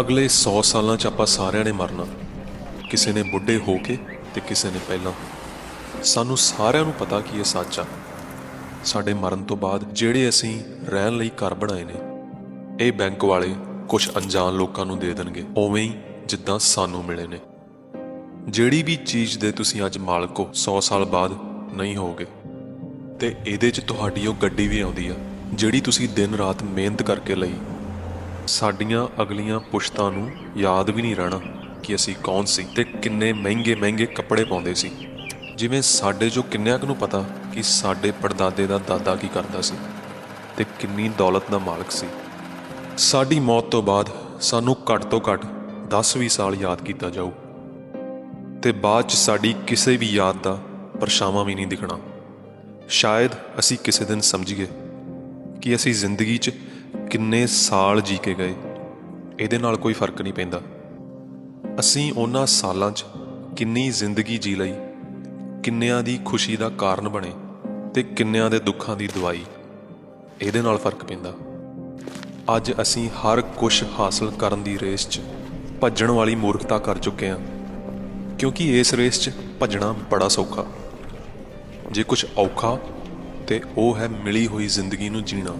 ਅਗਲੇ 100 ਸਾਲਾਂ 'ਚ ਆਪਾਂ ਸਾਰਿਆਂ ਨੇ ਮਰਨਾ। ਕਿਸੇ ਨੇ ਬੁੱਢੇ ਹੋ ਕੇ ਤੇ ਕਿਸੇ ਨੇ ਪਹਿਲਾਂ। ਸਾਨੂੰ ਸਾਰਿਆਂ ਨੂੰ ਪਤਾ ਕਿ ਇਹ ਸੱਚ ਆ। ਸਾਡੇ ਮਰਨ ਤੋਂ ਬਾਅਦ ਜਿਹੜੇ ਅਸੀਂ ਰਹਿਣ ਲਈ ਘਰ ਬਣਾਏ ਨੇ, ਇਹ ਬੈਂਕ ਵਾਲੇ ਕੁਝ ਅਣਜਾਣ ਲੋਕਾਂ ਨੂੰ ਦੇ ਦੇਣਗੇ। ਉਵੇਂ ਹੀ ਜਿੱਦਾਂ ਸਾਨੂੰ ਮਿਲੇ ਨੇ। ਜਿਹੜੀ ਵੀ ਚੀਜ਼ ਦੇ ਤੁਸੀਂ ਅੱਜ ਮਾਲਕ ਹੋ 100 ਸਾਲ ਬਾਅਦ ਨਹੀਂ ਹੋਗੇ ਤੇ ਇਹਦੇ 'ਚ ਤੁਹਾਡੀ ਉਹ ਗੱਡੀ ਵੀ ਆਉਂਦੀ ਆ, ਜਿਹੜੀ ਤੁਸੀਂ ਦਿਨ ਰਾਤ ਮਿਹਨਤ ਕਰਕੇ ਲਈ। ਸਾਡੀਆਂ ਅਗਲੀਆਂ ਪੁਸ਼ਤਾਂ ਨੂੰ ਯਾਦ ਵੀ ਨਹੀਂ ਰਹਿਣਾ ਕਿ ਅਸੀਂ ਕੌਣ ਸੀ ਤੇ ਕਿੰਨੇ ਮਹਿੰਗੇ ਮਹਿੰਗੇ ਕੱਪੜੇ ਪਾਉਂਦੇ ਸੀ। ਜਿਵੇਂ ਸਾਡੇ ਜੋ ਕਿੰਨਿਆਂ ਕੁ ਨੂੰ ਪਤਾ ਕਿ ਸਾਡੇ ਪੜਦਾਦੇ ਦਾ ਦਾਦਾ ਕੀ ਕਰਦਾ ਸੀ ਤੇ ਕਿੰਨੀ ਦੌਲਤ ਦਾ ਮਾਲਕ ਸੀ। ਸਾਡੀ ਮੌਤ ਤੋਂ ਬਾਅਦ ਸਾਨੂੰ ਘੱਟ ਤੋਂ ਘੱਟ 10-20 ਸਾਲ ਯਾਦ ਕੀਤਾ ਜਾਊ ਤੇ ਬਾਅਦ ਚ ਸਾਡੀ ਕਿਸੇ ਵੀ ਯਾਦ ਦਾ ਪਰਛਾਵਾਂ ਵੀ ਨਹੀਂ ਦਿਖਣਾ। ਸ਼ਾਇਦ ਅਸੀਂ ਕਿਸੇ ਦਿਨ ਸਮਝੀਏ ਕਿ ਅਸੀਂ ਜ਼ਿੰਦਗੀ 'ਚ ਕਿੰਨੇ ਸਾਲ ਜੀ ਕੇ ਗਏ, ਇਹਦੇ ਨਾਲ ਕੋਈ ਫ਼ਰਕ ਨਹੀਂ ਪੈਂਦਾ। ਅਸੀਂ ਉਹਨਾਂ ਸਾਲਾਂ 'ਚ ਕਿੰਨੀ ਜ਼ਿੰਦਗੀ ਜੀ ਲਈ, ਕਿੰਨਿਆਂ ਦੀ ਖੁਸ਼ੀ ਦਾ ਕਾਰਨ ਬਣੇ ਤੇ ਕਿੰਨਿਆਂ ਦੇ ਦੁੱਖਾਂ ਦੀ ਦਵਾਈ, ਇਹਦੇ ਨਾਲ ਫ਼ਰਕ ਪੈਂਦਾ। ਅੱਜ ਅਸੀਂ ਹਰ ਕੁਝ ਹਾਸਲ ਕਰਨ ਦੀ ਰੇਸ 'ਚ ਭੱਜਣ ਵਾਲੀ ਮੂਰਖਤਾ ਕਰ ਚੁੱਕੇ ਹਾਂ, ਕਿਉਂਕਿ ਇਸ ਰੇਸ 'ਚ ਭੱਜਣਾ ਬੜਾ ਸੌਖਾ। ਜੇ ਕੁਝ ਔਖਾ ਤੇ ਉਹ ਹੈ ਮਿਲੀ ਹੋਈ ਜ਼ਿੰਦਗੀ ਨੂੰ ਜੀਣਾ।